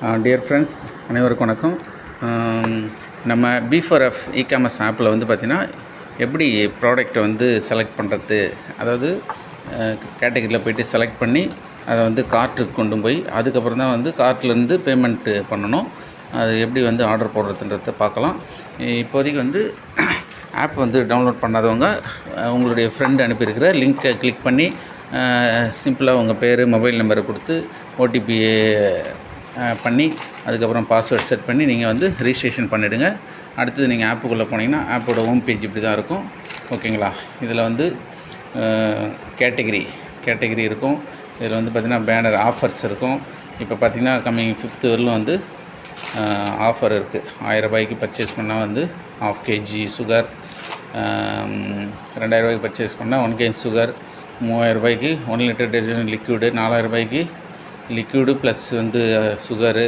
Dear friends அனைவருக்கும் வணக்கம். நம்ம பி4எஃப் இ காமர்ஸ் ஆப்பில் வந்து பார்த்திங்கன்னா எப்படி ப்ராடக்ட்டை வந்து செலக்ட் பண்ணுறது அதாவது கேட்டகரியில் போயிட்டு செலக்ட் பண்ணி அதை வந்து கார்ட்டுக்கு கொண்டு போய் அதுக்கப்புறம் தான் வந்து கார்ட்லேருந்து பேமெண்ட்டு பண்ணணும். அது எப்படி வந்து ஆர்டர் போடுறதுன்றத பார்க்கலாம். இப்போதைக்கு வந்து ஆப் வந்து டவுன்லோட் பண்ணாதவங்க உங்களுடைய ஃப்ரெண்டு அனுப்பியிருக்கிற லிங்க்கை கிளிக் பண்ணி சிம்பிளாக உங்கள் பேர் மொபைல் நம்பரை கொடுத்து ஓடிபி பண்ணி அதுக்கப்புறம் பாஸ்வேர்ட் செட் பண்ணி நீங்கள் வந்து ரிஜிஸ்ட்ரேஷன் பண்ணிவிடுங்க அடுத்தது நீங்கள் ஆப்புக்குள்ளே போனீங்கன்னா ஆப்போட ஹோம் பேஜ் இப்படி தான் இருக்கும். ஓகேங்களா? இதில் வந்து கேட்டகிரி கேட்டகிரி இருக்கும். இதில் வந்து பார்த்திங்கன்னா பேனர் ஆஃபர்ஸ் இருக்கும். இப்போ பார்த்திங்கன்னா கம்மிங் ஃபிஃப்த்து வரலும் வந்து ஆஃபர் இருக்குது ஆயிரம் ரூபாய்க்கு பர்ச்சேஸ் பண்ணால் வந்து ஆஃப் கேஜி சுகர் ரெண்டாயிரரூபாய்க்கு பர்ச்சேஸ் பண்ணால் ஒன் கேஜி சுகர் மூவாயிரம் ரூபாய்க்கு ஒன் லிட்டர் டெஜன் லிக்விடு நாலாயிரம் ரூபாய்க்கு லிக்விடு ப்ளஸ் வந்து சுகரு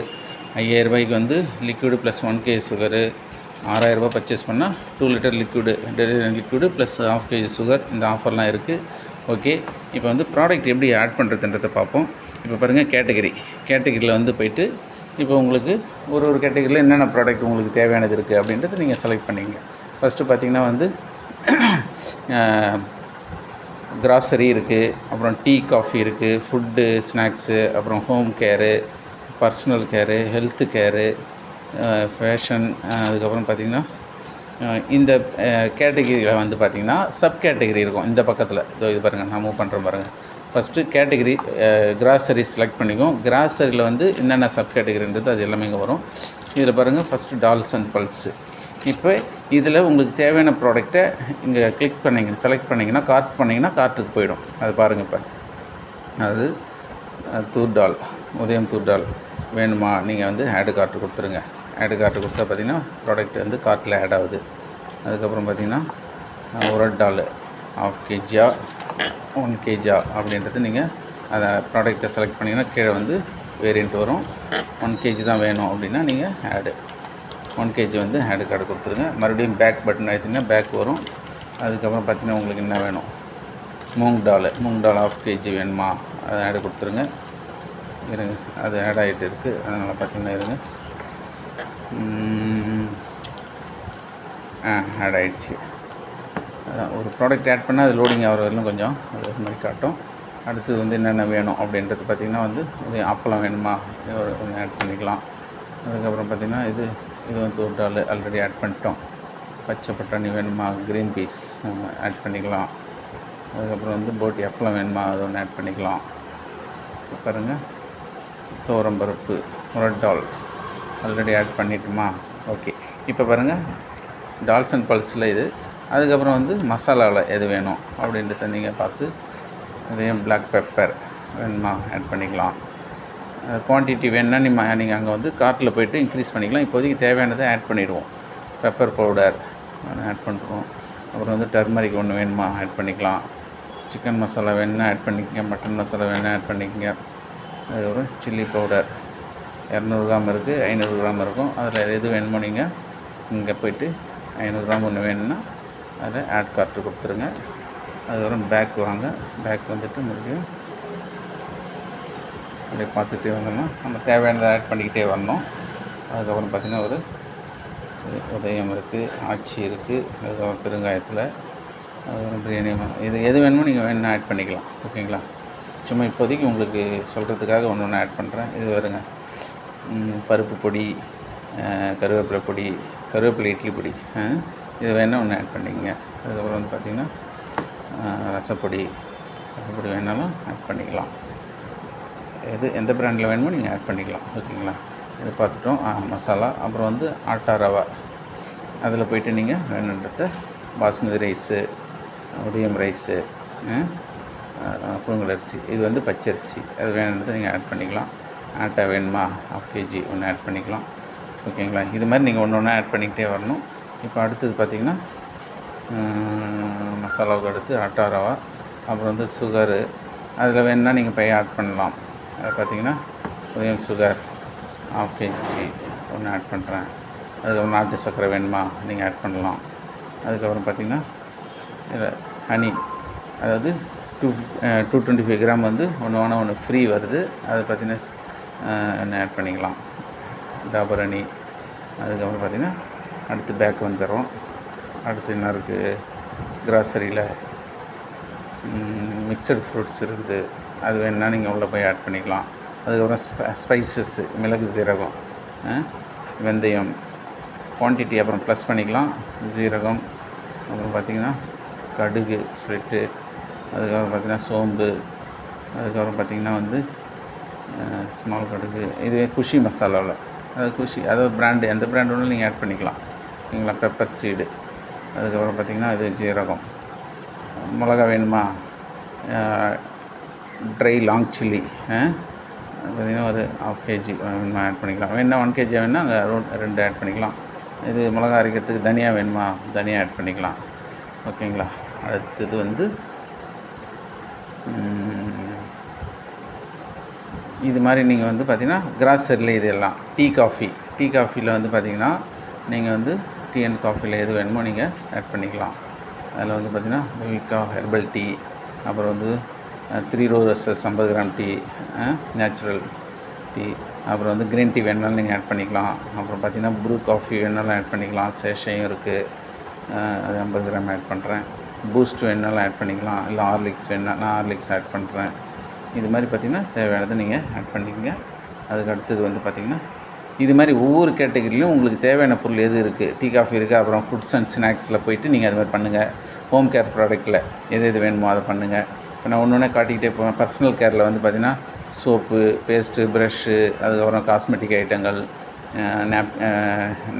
ஐயாயிரம் ரூபாய்க்கு வந்து liquid plus one KG sugar ஆறாயிரரூபா purchase பண்ணால் two litre liquid liquid plus half KG sugar இந்த ஆஃபர்லாம் இருக்குது ஓகே இப்போ வந்து ப்ராடக்ட் எப்படி ஆட் பண்ணுறதுன்றதை பார்ப்போம். இப்போ பாருங்கள் கேட்டகரி கேட்டகரியில் வந்து போயிட்டு இப்போ உங்களுக்கு ஒரு ஒரு கேட்டகரியில் என்னென்ன ப்ராடக்ட் உங்களுக்கு தேவையானது இருக்குது அப்படின்றத நீங்கள் செலக்ட் பண்ணிங்க ஃபஸ்ட்டு பார்த்திங்கன்னா வந்து கிராசரி இருக்குது அப்புறம் டீ காஃபி இருக்குது ஃபுட்டு ஸ்நாக்ஸு அப்புறம் home care personal care health care fashion அதுக்கப்புறம் பார்த்திங்கன்னா இந்த கேட்டகிரியில் வந்து பார்த்திங்கன்னா சப் கேட்டகிரி இருக்கும். இந்த பக்கத்தில். இதோ இது பாருங்கள் நான் மூவ் பண்ணுறேன் பாருங்கள் ஃபஸ்ட்டு கேட்டகிரி கிராசரி செலக்ட் பண்ணிக்குவோம். கிராசரியில் வந்து என்னென்ன சப் கேட்டகிரின்றது அது எல்லாமே இங்கே வரும். இதில் பாருங்கள் ஃபஸ்ட்டு டால்ஸ் அண்ட் பல்ஸு இப்போ இதில் உங்களுக்கு தேவையான ப்ராடக்டை இங்கே கிளிக் பண்ணிங்க செலக்ட் பண்ணிங்கன்னா கார்ட் பண்ணிங்கன்னா கார்ட்டுக்கு போயிடும். அது பாருங்கள் இப்போ. அது தூர் டால் உதயம் தூர் டால். வேணுமா? நீங்கள் வந்து ஆடு கார்ட்டு கொடுத்துருங்க. ஆடு கார்ட்டு கொடுத்தா பார்த்தீங்கன்னா ப்ராடக்ட் வந்து கார்ட்டில் ஆட் ஆகுது. அதுக்கப்புறம் பார்த்தீங்கன்னா ஒரு உரட் டால் ஆஃப் கேஜியா ஒன் கேஜா அப்படின்றது நீங்கள் அதை ப்ராடக்ட்டை செலக்ட் பண்ணிங்கன்னா கீழே வந்து வேரியண்ட் வரும். ஒன் கேஜி தான் வேணும் அப்படின்னா நீங்கள் ஆடு ஒன் கேஜி வந்து ஆடு கார்டு கொடுத்துருங்க. மறுபடியும் பேக் பட்டன் அழுத்திங்கன்னா பேக் வரும். அதுக்கப்புறம் பார்த்தீங்கன்னா உங்களுக்கு என்ன வேணும்? மூங் டால் மூங் டால் ஆஃப் கேஜி வேணுமா? அதை ஆட் கொடுத்துருங்க. இருங்க அது ஆட் ஆகிட்டு இருக்குது அதனால் பார்த்தீங்கன்னா இருங்க. ஆ ஆட் ஆகிடுச்சு அதான் ஒரு ப்ராடக்ட் ஆட் பண்ணால் அது லோடிங் ஆகிற வரையிலும் கொஞ்சம் அது ஒரு மாதிரி காட்டும். அடுத்தது வந்து என்னென்ன வேணும் அப்படின்றது பார்த்திங்கன்னா வந்து அப்பளம் வேணுமா? கொஞ்சம் ஆட் பண்ணிக்கலாம். அதுக்கப்புறம் பார்த்திங்கன்னா இது இது வந்து ஒரு டால் ஆல்ரெடி ஆட் பண்ணிட்டோம். பச்சை பட்டாணி வேணுமா? க்ரீன் பீஸ் ஆட் பண்ணிக்கலாம். அதுக்கப்புறம் வந்து போட்டி அப்பளம் வேணுமா? அது ஒன்று ஆட் பண்ணிக்கலாம். இப்போ பாருங்கள் துவரம்பருப்பு முரட்டால் ஆல்ரெடி ஆட் பண்ணிட்டோமா? ஓகே இப்போ பாருங்கள் டால்ஸ் அண்ட் பல்ஸில் இது. அதுக்கப்புறம் வந்து மசாலாவில் எது வேணும்? அப்படின்றத நீங்கள் பார்த்து இதையும் பிளாக் பெப்பர் வேணுமா? ஆட் பண்ணிக்கலாம். குவான்டிட்டி வேணுன்னா நீங்கள் நீங்கள் அங்கே வந்து கார்ட்டில் போய்ட்டு இன்க்ரீஸ் பண்ணிக்கலாம். இப்போதைக்கு தேவையானதை ஆட் பண்ணிடுவோம். பெப்பர் பவுடர் ஆட் பண்ணுறோம் அப்புறம் வந்து டர்மரிக் ஒன்று வேணுமா ஆட் பண்ணிக்கலாம். சிக்கன் மசாலா வேணுன்னா ஆட் பண்ணிக்கங்க. மட்டன் மசாலா வேணால் ஆட் பண்ணிக்கங்க. அதுக்கப்புறம் சில்லி பவுடர் இரநூறு கிராம் இருக்குது ஐநூறு கிராம் இருக்கும். அதில் எது வேணுமோ நீங்கள் இங்கே போய்ட்டு ஐநூறு கிராம் ஒன்று வேணும்னா அதில் ஆட் கார்ட்டு கொடுத்துருங்க. அதுக்கப்புறம் பேக் வாங்க. பேக் வந்துட்டு மறுபடியும் அப்படியே பார்த்துட்டே வந்தோம்னா நம்ம தேவையானதை ஆட் பண்ணிக்கிட்டே வரணும். அதுக்கப்புறம் பார்த்திங்கன்னா ஒரு உதயம் இருக்குது ஆச்சி இருக்குது அதுக்கப்புறம் பெருங்காயத்தில் அதுக்கப்புறம் பிரியாணி இது எது வேணுமோ நீங்கள் வேணும்னா ஆட் பண்ணிக்கலாம் ஓகேங்களா? சும்மா இப்போதைக்கு உங்களுக்கு சொல்கிறதுக்காக ஒன்று ஒன்று ஆட் பண்ணுறேன் இது வருங்க பருப்பு பொடி கருவேப்பிலை பொடி கருவேப்பிலை இட்லி பொடி இது வேணால் ஒன்று ஆட் பண்ணிக்கங்க. அதுக்கப்புறம் வந்து பார்த்திங்கன்னா ரசப்பொடி ரசப்பொடி வேணாலும் ஆட் பண்ணிக்கலாம். எது எந்த பிராண்டில் வேணுமோ நீங்கள் ஆட் பண்ணிக்கலாம். ஓகேங்களா இது பார்த்துட்டோம். மசாலா. அப்புறம் வந்து ஆட்டா ரவா. அதில் போயிட்டு நீங்கள் வேணுன்றத பாஸ்மதி ரைஸு உதயம் ரைஸு புழுங்கல் அரிசி. இது வந்து பச்சரிசி. அது வேணுன்றதை நீங்கள் ஆட் பண்ணிக்கலாம். ஆட்டா வேணுமா? ஹாஃப் கேஜி ஒன்று ஆட் பண்ணிக்கலாம். ஓகேங்களா இது மாதிரி நீங்கள் ஒன்று ஒன்றா ஆட் பண்ணிக்கிட்டே வரணும். இப்போ அடுத்தது பார்த்திங்கன்னா மசாலாவுக்கு அடுத்து ஆட்டா ரவா. அப்புறம் வந்து சுகரு அதில் வேணுன்னா நீங்கள் பையன் ஆட் பண்ணலாம். அது பார்த்தீங்கன்னா உதயம் சுகர் ஆஃப் கேஜி ஒன்று ஆட் பண்ணுறேன் அதுக்கப்புறம் நாட்டு சர்க்கரை வேணுமா? நீங்கள் ஆட் பண்ணலாம். அதுக்கப்புறம் பார்த்திங்கன்னா ஹனி அதாவது two two twenty five gram வந்து ஒன்று வேணால் ஒன்று ஃப்ரீ வருது. அது பார்த்தீங்கன்னா ஆட் பண்ணிக்கலாம். டாபர் ஹனி அதுக்கப்புறம் பார்த்திங்கன்னா அடுத்து பேக் வந்துடுறோம் அடுத்து என்ன இருக்குது கிராசரியில் மிக்சடு ஃப்ரூட்ஸ் இருக்குது. அது வேணுன்னா நீங்கள் உள்ளே போய் ஆட் பண்ணிக்கலாம். அதுக்கப்புறம் ஸ்ப ஸ்பைசஸ்ஸு மிளகு சீரகம் வெந்தயம் குவான்டிட்டி அப்புறம் ப்ளஸ் பண்ணிக்கலாம். சீரகம் அப்புறம் பார்த்திங்கன்னா கடுகு ஸ்ப்ளிட்டு அதுக்கப்புறம் பார்த்திங்கன்னா சோம்பு அதுக்கப்புறம் பார்த்திங்கன்னா வந்து ஸ்மால் கடுகு. இதுவே குஷி மசாலாவில் அது குஷி அதாவது பிராண்டு எந்த பிராண்டு வேணாலும் நீங்கள் ஆட் பண்ணிக்கலாம். சரிங்களா பெப்பர் சீடு அதுக்கப்புறம் பார்த்திங்கன்னா இது ஜீரகம். மிளகா வேணுமா? Dry long chilli eh? பார்த்திங்கன்னா ஒரு ஹாஃப் கேஜி வேணுமா ஆட் பண்ணிக்கலாம். வேணுன்னா ஒன் கேஜி வேணுன்னா அங்கே ரெண்டு ஆட் பண்ணிக்கலாம். இது மிளகா அரைக்கிறதுக்கு தனியாக வேணுமா? தனியாக ஆட் பண்ணிக்கலாம். ஓகேங்களா? அடுத்தது வந்து இது மாதிரி நீங்கள் வந்து பார்த்திங்கன்னா கிராசரியில் இது எல்லாம் டீ காஃபி டீ காஃபியில் வந்து பார்த்தீங்கன்னா நீங்கள் வந்து டீ அண்ட் காஃபியில் எது வேணுமோ நீங்கள் ஆட் பண்ணிக்கலாம். அதில் வந்து பார்த்திங்கன்னா விவிகா ஹெர்பல் டீ அப்புறம் வந்து த்ரீ ரோசஸ் ஐம்பது கிராம் டீ நேச்சுரல் டீ அப்புறம் வந்து க்ரீன் டீ வேணாலும் நீங்கள் ஆட் பண்ணிக்கலாம். அப்புறம் பார்த்தீங்கன்னா ப்ரூ காஃபி வேணாலும் ஆட் பண்ணிக்கலாம். சேஷையும் இருக்குது அது ஐம்பது கிராம் ஆட் பண்ணுறேன் பூஸ்ட் வேணாலும் ஆட் பண்ணிக்கலாம். இல்லை ஹார்லிக்ஸ் வேணால் நான் ஹார்லிக்ஸ் ஆட் பண்ணுறேன் இது மாதிரி பார்த்திங்கன்னா தேவையானதை நீங்கள் ஆட் பண்ணிக்கங்க. அதுக்கு அடுத்தது வந்து பார்த்திங்கன்னா இது மாதிரி ஒவ்வொரு கேட்டகரியிலும் உங்களுக்கு தேவையான பொருள் எது இருக்குது டீ காஃபி இருக்குது அப்புறம் ஃபுட்ஸ் அண்ட் ஸ்நாக்ஸில் போயிட்டு நீங்கள் அது மாதிரி பண்ணுங்கள் ஹோம் கேர் ப்ராடக்ட்டில் எது எது வேணுமோ அதை பண்ணுங்கள் இப்போ நான் ஒன்று ஒன்றே காட்டிக்கிட்டே போவேன். பர்சனல் கேரில் வந்து பார்த்திங்கன்னா சோப்பு பேஸ்ட்டு ப்ரஷ்ஷு அதுக்கப்புறம் காஸ்மெட்டிக் ஐட்டங்கள் நாப்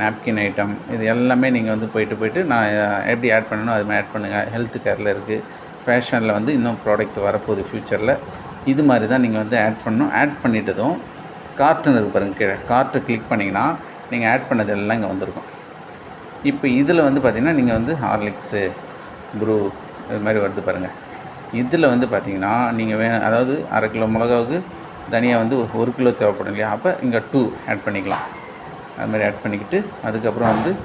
நாப்கின் ஐட்டம் இது எல்லாமே நீங்கள் வந்து போயிட்டு போயிட்டு நான் எப்படி ஆட் பண்ணணும் அது மாதிரி ஆட் பண்ணுங்கள் ஹெல்த் கேரில் இருக்குது ஃபேஷனில் வந்து இன்னும் ப்ராடக்ட் வரப்போகுது ஃப்யூச்சரில் இது மாதிரி தான் நீங்கள் வந்து ஆட் பண்ணணும். ஆட் பண்ணிட்டதும் கார்ட்டுன்னு இருக்கு பாருங்கள் கீழே. கார்ட்டை கிளிக் பண்ணிங்கன்னா நீங்கள் ஆட் பண்ணதெல்லாம் இங்கே வந்திருக்கும். இப்போ இதில் வந்து பார்த்திங்கன்னா நீங்கள் வந்து ஹார்லிக்ஸு ப்ரூ இது மாதிரி வருது பாருங்கள் இதில் வந்து பார்த்திங்கன்னா நீங்கள் வேணும் அதாவது அரை கிலோ மிளகாவுக்கு தனியாக வந்து ஒரு கிலோ தேவைப்படும் இல்லையா? அப்போ இங்கே டூ ஆட் பண்ணிக்கலாம். அது மாதிரி ஆட் பண்ணிக்கிட்டு அதுக்கப்புறம் வந்து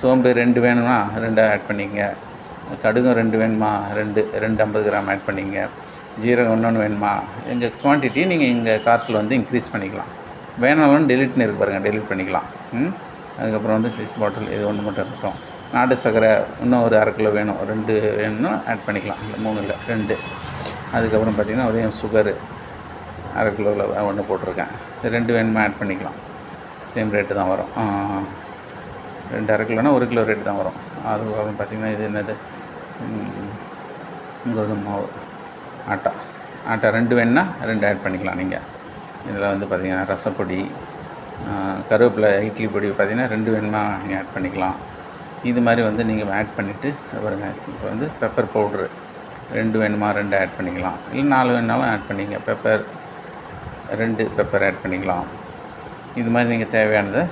சோம்பு ரெண்டு வேணுமா ரெண்டாக ஆட் பண்ணிக்கங்க. கடுகும் ரெண்டு வேணுமா? ரெண்டு. ரெண்டு ஐம்பது கிராம் ஆட் பண்ணிங்க ஜீரகம் ஒன்று வேணுமா? எங்கள் குவான்டிட்டி நீங்கள் இங்கே கார்ட்டில் வந்து இன்க்ரீஸ் பண்ணிக்கலாம். வேணாலும் டெலிட்னு இருக்கு பாருங்கள் டெலிட் பண்ணிக்கலாம். ம்? அதுக்கப்புறம் வந்து சிக்ஸ் பாட்டில் இது ஒன்று மட்டும் இருக்கட்டும். நாட்டு சர்க்கரை இன்னும் ஒரு அரை கிலோ வேணும். ரெண்டு வேணும்னா ஆட் பண்ணிக்கலாம். இல்லை மூணு இல்லை ரெண்டு. அதுக்கப்புறம் பார்த்திங்கன்னா ஒரே சுகரு அரை கிலோவில் ஒன்று போட்டிருக்கேன். சரி ரெண்டு வேணுமா ஆட் பண்ணிக்கலாம். சேம் ரேட்டு தான் வரும். ரெண்டு அரை கிலோனா ஒரு கிலோ ரேட்டு தான் வரும். அதுக்கப்புறம் பார்த்திங்கன்னா இது என்னது? கோதுமை மாவு. ஆட்டா. ஆட்டா ரெண்டு வேணுன்னா ரெண்டு ஆட் பண்ணிக்கலாம் நீங்கள் இதில் வந்து பார்த்திங்கன்னா ரசப்பொடி கருவேப்பிலை இட்லி பொடி பார்த்திங்கன்னா ரெண்டு வேணுமா நீங்கள் ஆட் பண்ணிக்கலாம். இது மாதிரி வந்து நீங்கள் ஆட் பண்ணிவிட்டு பாருங்கள் இப்போ வந்து பெப்பர் பவுட்ரு ரெண்டு வேணுமா ரெண்டு ஆட் பண்ணிக்கலாம். இல்லை நாலு வேணுனாலும் ஆட் பண்ணிங்க. பெப்பர் ரெண்டு பெப்பர் ஆட் பண்ணிக்கலாம். இது மாதிரி நீங்கள் தேவையானதை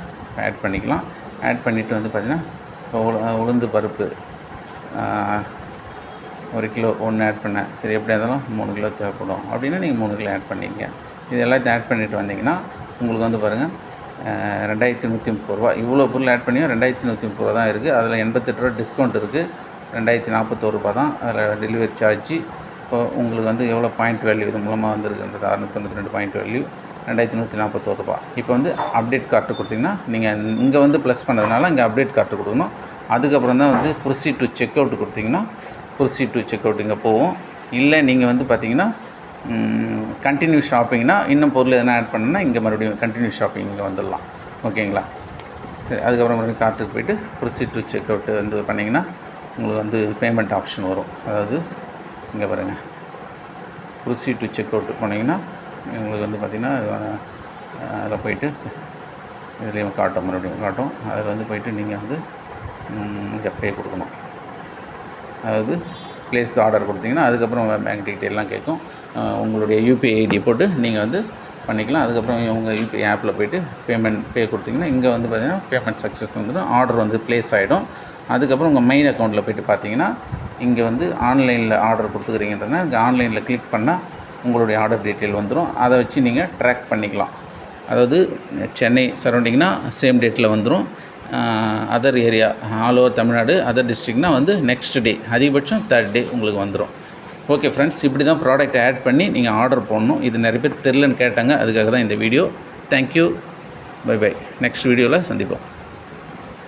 ஆட் பண்ணிக்கலாம். ஆட் பண்ணிவிட்டு வந்து பார்த்திங்கன்னா இப்போ உளு- உளுந்து பருப்பு ஒரு கிலோ ஒன்று ஆட் பண்ணேன் சரி எப்படியா இருந்தாலும் மூணு கிலோ தேவைப்படும். அப்படின்னா நீங்கள் மூணு கிலோ ஆட் பண்ணிக்கங்க. இது எல்லாத்தையும் ஆட் பண்ணிவிட்டு வந்தீங்கன்னா உங்களுக்கு வந்து பாருங்கள் ரெண்டாயிரத்தி நூற்றி முப்பது ரூபா. இவ்வளோ பொருள் ஆட் பண்ணியும் ரெண்டாயிரத்தி நூற்றி முப்பது ரூபா தான் இருக்குது அதில் எண்பத்தெட்டு ரூபா டிஸ்கவுண்ட் இருக்குது ரெண்டாயிரத்தி நாற்பத்தோரு ரூபா தான் அதில் டெலிவரி சார்ஜ் இப்போ உங்களுக்கு வந்து எவ்வளோ பாயிண்ட் வேல்யூ இது மூலமாக வந்துருக்குன்றது? அறுநூத்தொண்ணூற்றி ரெண்டு பாயிண்ட் வேல்யூ ரெண்டாயிரத்தி நூற்றி நாற்பத்தோரு ரூபா. இப்போ வந்து அப்டேட் கார்டு கொடுத்தீங்கன்னா நீங்கள் இங்கே வந்து ப்ளஸ் பண்ணதுனால இங்கே அப்டேட் கார்டு கொடுக்கணும். அதுக்கப்புறம் தான் வந்து ப்ரொசீட் டு செக் அவுட் கொடுத்தீங்கன்னா ப்ரொசீட் டு செக் அவுட் இங்கே போவோம் இல்லை நீங்கள் வந்து பார்த்தீங்கன்னா கண்டினியூ ஷாப்பிங்னா இன்னும் பொருள் எதனா ஆட் பண்ணணும்னா இங்கே மறுபடியும் கண்டினியூ ஷாப்பிங் இங்கே வந்துடலாம். ஓகேங்களா சரி அதுக்கப்புறம் மறுபடியும் கார்ட்டுக்கு போயிட்டு ப்ரொசீட் டு செக் அவுட் வந்து பண்ணிங்கன்னா உங்களுக்கு வந்து பேமெண்ட் ஆப்ஷன் வரும். அதாவது இங்கே பாருங்கள் ப்ரொசீட் டு செக் அவுட் போனீங்கன்னா உங்களுக்கு வந்து பார்த்திங்கன்னா அதில் போயிட்டு இதுலேயும் காட்டும் மறுபடியும் காட்டும். அதில் வந்து போயிட்டு நீங்கள் வந்து இங்கே பே கொடுக்கணும். அதாவது ப்ளேஸ் ஆர்டர் கொடுத்தீங்கன்னா அதுக்கப்புறம் பேங்க் டீட்டெயிலெலாம் கேட்கும். உங்களுடைய யூபிஐ ஐடி போட்டு நீங்கள் வந்து பண்ணிக்கலாம். அதுக்கப்புறம் உங்கள் யூபிஐ ஆப்பில் போய்ட்டு பேமெண்ட் பே கொடுத்தீங்கன்னா இங்கே வந்து பார்த்தீங்கன்னா பேமெண்ட் சக்ஸஸ் வந்துடும். ஆர்டர் வந்து ப்ளேஸ் ஆகிடும் அதுக்கப்புறம் உங்கள் மெயின் அக்கௌண்ட்டில் போயிட்டு பார்த்தீங்கன்னா இங்கே வந்து ஆன்லைனில் ஆர்டர் கொடுத்துக்கிறீங்கன்றதுனா இங்கே ஆன்லைனில் கிளிக் பண்ணால் உங்களுடைய ஆர்டர் டீட்டெயில் வந்துடும் அதை வச்சு நீங்கள் ட்ராக் பண்ணிக்கலாம். அதாவது சென்னை சரௌண்டிங்னா சேம் டேட்டில் வந்துடும் other area all over Tamil Nadu other டிஸ்ட்ரிக்னால் வந்து நெக்ஸ்ட் டே அதிகபட்சம் தேர்ட் டே உங்களுக்கு வந்துடும் ஓகே ஃப்ரெண்ட்ஸ் இப்படி தான் ப்ராடக்ட் ஆட் பண்ணி நீங்கள் ஆர்டர் போடணும். இது நிறைய பேர் தெரிலன்னு கேட்டாங்க. அதுக்காக தான் இந்த video thank you bye bye next வீடியோவில் சந்திப்போம்.